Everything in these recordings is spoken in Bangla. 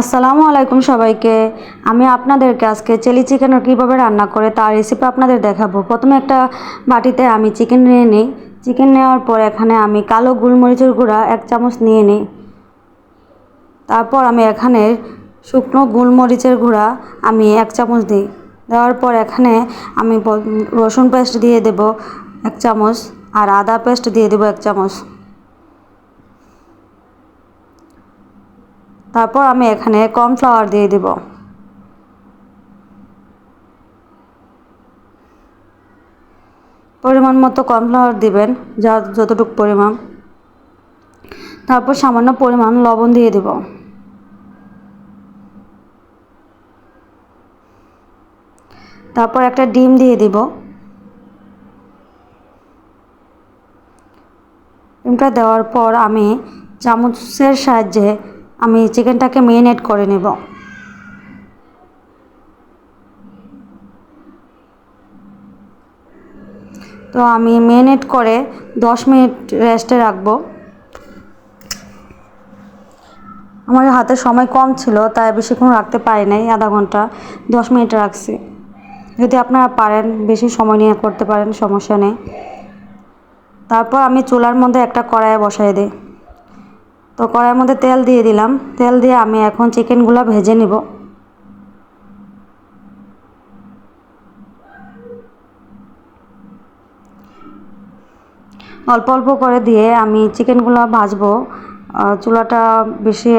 আসসালামু আলাইকুম সবাইকে। আমি আপনাদেরকে আজকে চিলি চিকেন কীভাবে রান্না করে তার রেসিপি আপনাদের দেখাবো। প্রথমে একটা বাটিতে আমি চিকেন নিয়ে নিই। চিকেন নেওয়ার পর এখানে আমি কালো গোলমরিচের গুঁড়া এক চামচ নিয়ে নিই। তারপর আমি এখানে শুকনো গোলমরিচের গুঁড়া আমি এক চামচ দিই। দেওয়ার পর এখানে আমি রসুন পেস্ট দিয়ে দেব এক চামচ আর আদা পেস্ট দিয়ে দেবো এক চামচ। তারপর আমি এখানে কর্নফ্লাওয়ার দিয়ে দিব। পরিমাণ মতো কর্নফ্লাওয়ার দিবেন, যা যতটুকু পরিমাণ। তারপর সামান্য পরিমাণ লবণ দিয়ে দিব। তারপর একটা ডিম দিয়ে দিব। ডিমটা দেওয়ার পর আমি চামচের সাহায্যে আমি চিকেনটাকে মেরিনেট করে নেব। তো আমি মেরিনেট করে দশ মিনিট রেস্টে রাখব। আমার হাতে সময় কম ছিল, তাই বেশিক্ষণ রাখতে পারি নাই, আধা ঘণ্টা দশ মিনিট রাখছি। যদি আপনারা পারেন, বেশি সময় নিয়ে করতে পারেন, সমস্যা নেই। তারপর আমি চুলার মধ্যে একটা কড়াইয়ে বসাই দিই। তো কড়াইয়ের মধ্যে তেল দিয়ে দিলাম। তেল দিয়ে আমি এখন চিকেনগুলো ভেজে নিব। অল্প অল্প করে দিয়ে আমি চিকেনগুলো ভাজবো। চুলাটা বেশি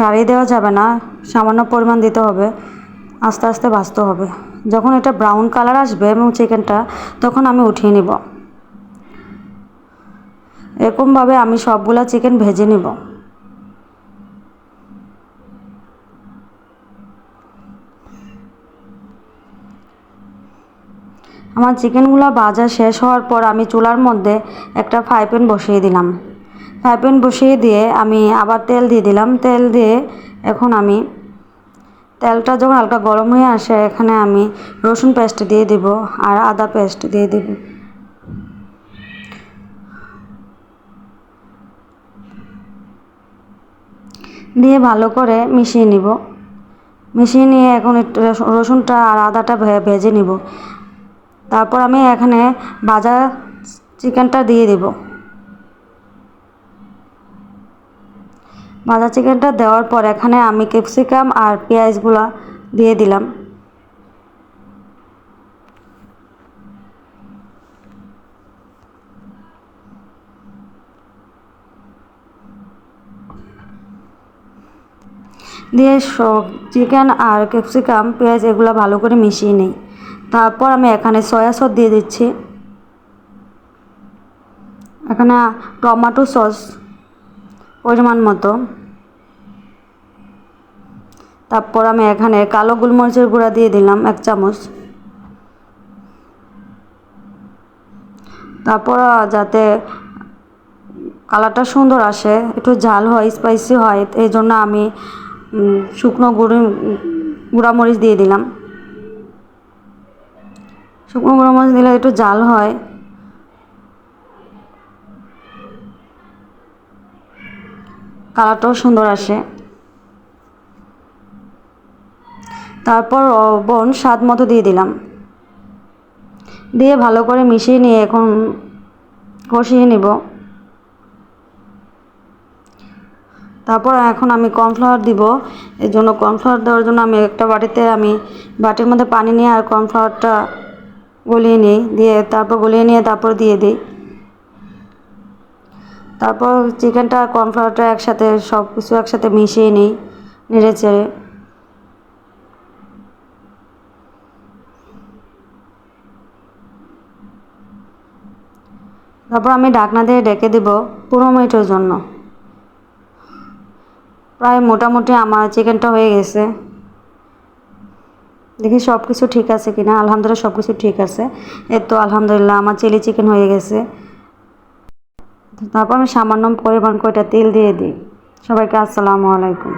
বাড়িয়ে দেওয়া যাবে না, সামান্য পরিমাণ দিতে হবে। আস্তে আস্তে ভাজতে হবে। যখন এটা ব্রাউন কালার আসবে এবং চিকেনটা, তখন আমি উঠিয়ে নিব। এরকমভাবে আমি সবগুলা চিকেন ভেজে নিব। আমার চিকেনগুলো ভাজা শেষ হওয়ার পর আমি চুলার মধ্যে একটা ফ্রাই প্যান বসিয়ে দিলাম। ফ্রাই প্যান বসিয়ে দিয়ে আমি আবার তেল দিয়ে দিলাম। তেল দিয়ে এখন আমি তেলটা যখন হালকা গরম হয়ে আসে, এখানে আমি রসুন পেস্ট দিয়ে দিব আর আদা পেস্ট দিয়ে দিব। দিয়ে ভালো করে মিশিয়ে নিব। মিশিয়ে নিয়ে এখন রসুনটা আর আদাটা ভেজে নিব। তারপর আমি এখানে ভাজা চিকেনটা দিয়ে দেব। ভাজা চিকেনটা দেওয়ার পর এখানে আমি ক্যাপসিকাম আর পেঁয়াজগুলা দিয়ে দিলাম। দিয়ে সব চিকেন আর ক্যাপসিকাম পেঁয়াজ এগুলো ভালো করে মিশিয়ে নিই। তারপর আমি এখানে সয়া সস দিয়ে দিচ্ছি। এখানে টমেটো সস পরিমাণ মতো। তারপর আমি এখানে কালো গোলমরিচের গুঁড়া দিয়ে দিলাম এক চামচ। তারপর যাতে কালারটা সুন্দর আসে, একটু ঝাল হয় স্পাইসি হয়, এই জন্য আমি শুকনো গুঁড়ি গুঁড়ামরিচ দিয়ে দিলাম। শুকনো গুঁড়ামরিচ দিলে একটু জাল হয়। কালারটাও সুন্দর আসে। তারপর লবণ স্বাদ মতো দিয়ে দিলাম। দিয়ে ভালো করে মিশিয়ে নিয়ে এখন কষিয়ে নিব। তারপর এখন আমি কর্নফ্লাওয়ার দিব। এর জন্য কর্নফ্লাওয়ার দেওয়ার জন্য আমি একটা বাটিতে আমি বাটির মধ্যে পানি নিয়ে আর কর্নফ্লাওয়ারটা গলিয়ে নিই। দিয়ে তারপর গলিয়ে নিয়ে তারপর দিয়ে দিই। তারপর চিকেনটা কর্নফ্লাওয়ারটা একসাথে সব কিছু একসাথে মিশিয়ে নিই, নেড়ে চেড়ে। তারপর আমি ঢাকনা দিয়ে ডেকে দিব পনেরো মিনিটের জন্য। প্রায় মোটামুটি আমার চিকেনটা হয়ে গেছে। দেখি সব কিছু ঠিক আছে কিনা? আলহামদুলিল্লাহ সব কিছু ঠিক আছে। এর তো আলহামদুলিল্লাহ আমার চিলি চিকেন হয়ে গেছে। তারপর আমি সামান্য পরিমাণ কয়টা তেল দিয়ে দিই। সবাইকে আসসালামু আলাইকুম।